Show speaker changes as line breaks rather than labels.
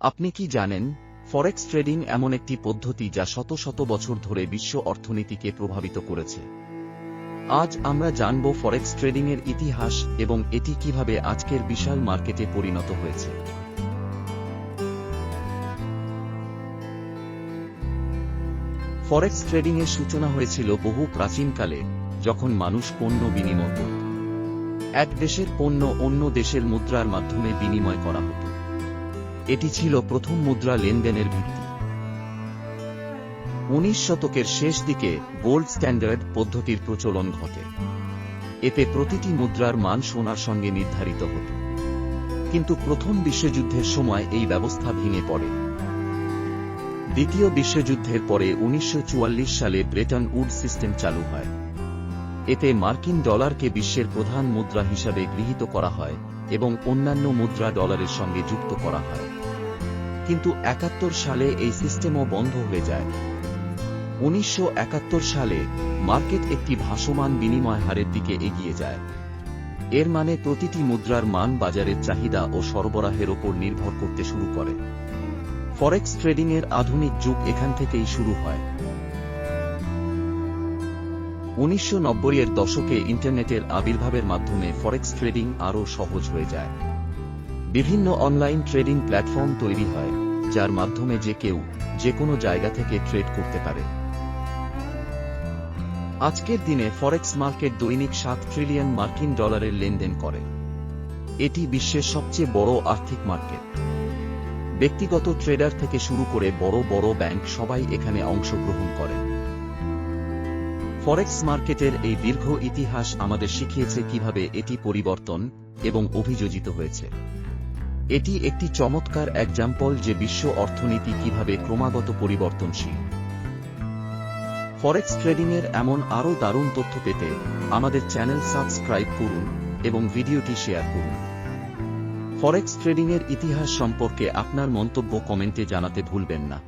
আপনি কি জানেন, ফরেক্স ট্রেডিং এমন একটি পদ্ধতি যা শত শত বছর ধরে বিশ্ব অর্থনীতিকে প্রভাবিত করেছে। আজ আমরা জানব ফরেক্স ট্রেডিংয়ের ইতিহাস এবং এটি কীভাবে আজকের বিশাল মার্কেটে পরিণত হয়েছে। ফরেক্স ট্রেডিংয়ের সূচনা হয়েছিল বহু প্রাচীনকালে, যখন মানুষ পণ্য বিনিময় করত। এক দেশের পণ্য অন্য দেশের মুদ্রার মাধ্যমে বিনিময় করা হতো। এটি ছিল প্রথম মুদ্রা লেনদেনের ভিত্তি। উনিশ শতকের শেষ দিকে গোল্ড স্ট্যান্ডার্ড পদ্ধতির প্রচলন ঘটে। এতে প্রতিটি মুদ্রার মান সোনার সঙ্গে নির্ধারিত হতো। কিন্তু প্রথম বিশ্বযুদ্ধের সময় এই ব্যবস্থা ভেঙে পড়ে। দ্বিতীয় বিশ্বযুদ্ধের পরে উনিশশো চুয়াল্লিশ সালে ব্রেটন উড সিস্টেম চালু হয়। এতে মার্কিন ডলারকে বিশ্বের প্রধান মুদ্রা হিসাবে গৃহীত করা হয় এবং অন্যান্য মুদ্রা ডলারের সঙ্গে যুক্ত করা হয়। কিন্তু একাত্তর সালে এই সিস্টেমও বন্ধ হয়ে যায়। উনিশশো সালে মার্কেট একটি ভাসমান বিনিময় হারের দিকে এগিয়ে যায়। এর মানে প্রতিটি মুদ্রার মান বাজারের চাহিদা ও সরবরাহের ওপর নির্ভর করতে শুরু করে। ফরেক্স ট্রেডিংয়ের আধুনিক যুগ এখান থেকেই শুরু হয়। উনিশশো নব্বই এর দশকে ইন্টারনেটের আবির্ভাবের মাধ্যমে ফরেক্স ট্রেডিং আরও সহজ হয়ে যায়। বিভিন্ন অনলাইন ট্রেডিং প্ল্যাটফর্ম তৈরি হয়, যার মাধ্যমে যে কেউ যে কোনো জায়গা থেকে ট্রেড করতে পারে। আজকের দিনে ফরেক্স মার্কেট দৈনিক সাত ট্রিলিয়ন মার্কিন ডলারের লেনদেন করে। এটি বিশ্বের সবচেয়ে বড় আর্থিক মার্কেট ব্যক্তিগত ট্রেডার থেকে শুরু করে বড় বড় ব্যাংক সবাই এখানে অংশগ্রহণ করে। ফরেক্স মার্কেটের এই দীর্ঘ ইতিহাস আমাদের শিখিয়েছে কীভাবে এটি পরিবর্তন এবং অভিযোজিত হয়েছে। এটি একটি চমৎকার এক্সাম্পল যে বিশ্ব অর্থনীতি কীভাবে ক্রমাগত পরিবর্তনশীল। ফরেক্স ট্রেডিংয়ের এমন আরও দারুণ তথ্য পেতে আমাদের চ্যানেল সাবস্ক্রাইব করুন এবং ভিডিওটি শেয়ার করুন। ফরেক্স ট্রেডিংয়ের ইতিহাস সম্পর্কে আপনার মন্তব্য কমেন্টে জানাতে ভুলবেন না।